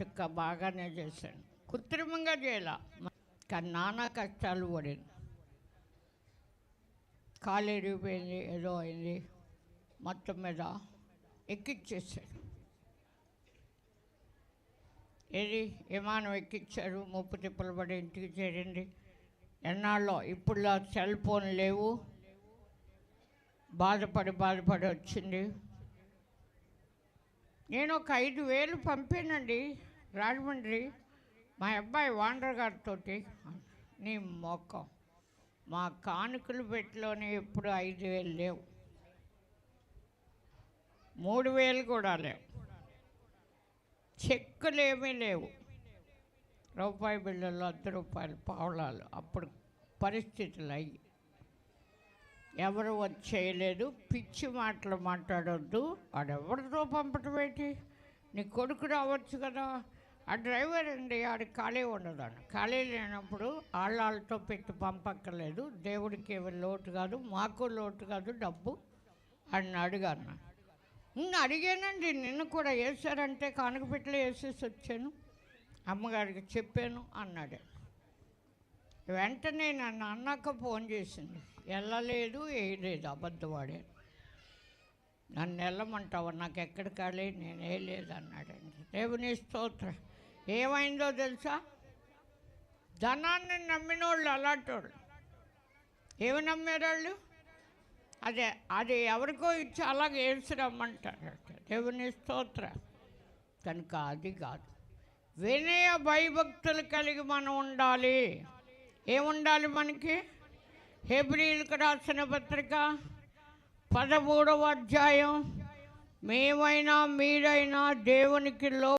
చుక్క బాగానే చేశాను కృత్రిమంగా చేయాల. కానీ నానా కష్టాలు పడింది. కాలు ఎరిగిపోయింది ఏదో అయింది. మొత్తం మీద ఎక్కిచ్చేసాడు ఏది? విమానం ఎక్కిచ్చారు ముప్పు తిప్పలు పడి ఇంటికి చేరింది. ఎన్నాళ్ళో ఇప్పుడు సెల్ ఫోన్ లేవు. బాధపడి బాధపడి వచ్చింది. నేను ఒక ఐదు వేలు పంపానండి రాజమండ్రి. మా అబ్బాయి వాండర్ గారితో నీ మొక్కం మా కానుకలు పెట్టిలోనే ఎప్పుడు ఐదు వేలు లేవు. మూడు వేలు కూడా లేవు. చెక్కులు ఏమీ లేవు. రూపాయి బిళ్ళలు అర్ధ రూపాయలు పావలాలు. అప్పుడు పరిస్థితులు అయ్యి. ఎవరు చేయలేదు పిచ్చి మాటలు మాట్లాడొద్దు. వాడెవరితో పంపటం ఏంటి? నీ కొడుకు రావచ్చు కదా. ఆ డ్రైవర్ అండి ఆడికి ఖాళీ ఉండదాన్ని ఖాళీ లేనప్పుడు ఆళ్ళతో పెట్టి పంపక్కర్లేదు. దేవుడికి ఏమి లోటు కాదు మాకు లోటు కాదు డబ్బు అని అడిగాను. ఇంకా అడిగానండి నిన్ను కూడా వేసారంటే కానుకపెట్టలు వేసేసి వచ్చాను. అమ్మగారికి చెప్పాను అన్నాడు. వెంటనే నన్ను అన్నక్క ఫోన్ చేసింది. వెళ్ళలేదు వేయలేదు అబద్ధవాడే నన్ను వెళ్ళమంటావు? నాకు ఎక్కడ ఖాళీ? నేను వేయలేదు అన్నాడండి దేవుని స్తోత్ర. ఏమైందో తెలుసా? ధనాన్ని నమ్మిన వాళ్ళు అలాంటి వాళ్ళు ఏమి నమ్మారు అదే అది ఎవరికో ఇచ్చి అలాగే ఏడ్చి రమ్మంటారు దేవుని స్తోత్ర. కనుక అది కాదు. వినయ భయభక్తులు కలిగి మనం ఉండాలి. ఏముండాలి మనకి? హెబ్రిల్కి రాసిన పత్రిక పదమూడవ అధ్యాయం. మేమైనా మీరైనా దేవునికి లో